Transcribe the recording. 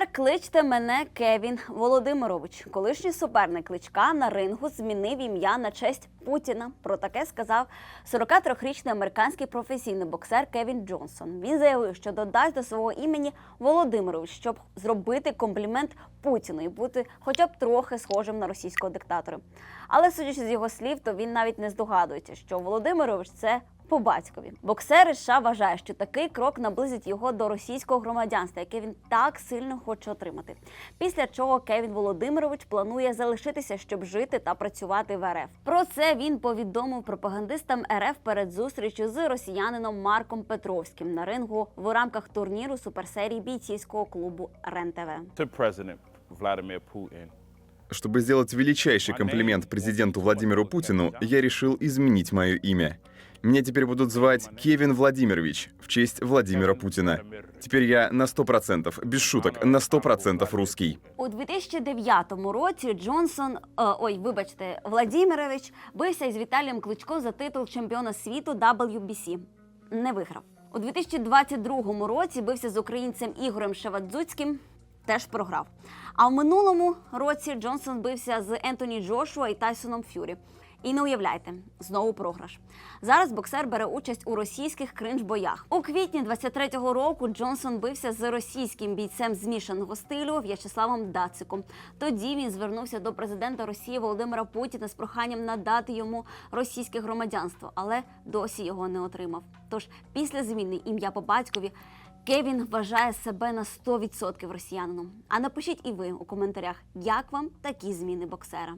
Тепер кличте мене Кевін Володимирович. Колишній суперник кличка на рингу змінив ім'я на честь Путіна. Про таке сказав 43-річний американський професійний боксер Кевін Джонсон. Він заявив, що додасть до свого імені Володимирович, щоб зробити комплімент Путіну і бути хоча б трохи схожим на російського диктатора. Але судячи з його слів, то він навіть не здогадується, що Володимирович це по батькові. Боксер США вважає, що такий крок наблизить його до російського громадянства, яке він так сильно хоче отримати. Після чого Кевін Володимирович планує залишитися, щоб жити та працювати в РФ. Про це він повідомив пропагандистам РФ перед зустрічю з росіянином Марком Петровським на рингу в рамках турніру суперсерії бійцівського клубу РЕН-ТВ. President Vladimir Putin. Чтобы сделать величайший комплимент президенту Владимиру Путину, я решил изменить мое имя. Меня теперь будут звать Кевин Владимирович в честь Владимира Путина. Теперь я на 100%, без шуток, на 100% русский. У 2009 році Джонсон, е, ой, вибачте, Владимирович бився із Віталієм Кличко за титул чемпіона світу WBC. Не виграв. У 2022 році бився з українцем Ігорем Шевадзуцьким. Теж програв. А в минулому році Джонсон бився з Ентоні Джошуа і Тайсоном Фюрі. І не уявляйте, знову програш. Зараз боксер бере участь у російських кринж-боях. У квітні 23-го року Джонсон бився з російським бійцем змішаного стилю В'ячеславом Дациком. Тоді він звернувся до президента Росії Володимира Путіна з проханням надати йому російське громадянство, але досі його не отримав. Тож після зміни ім'я по батькові Кевін вважає себе на 100% росіянином. А напишіть і ви у коментарях, як вам такі зміни боксера.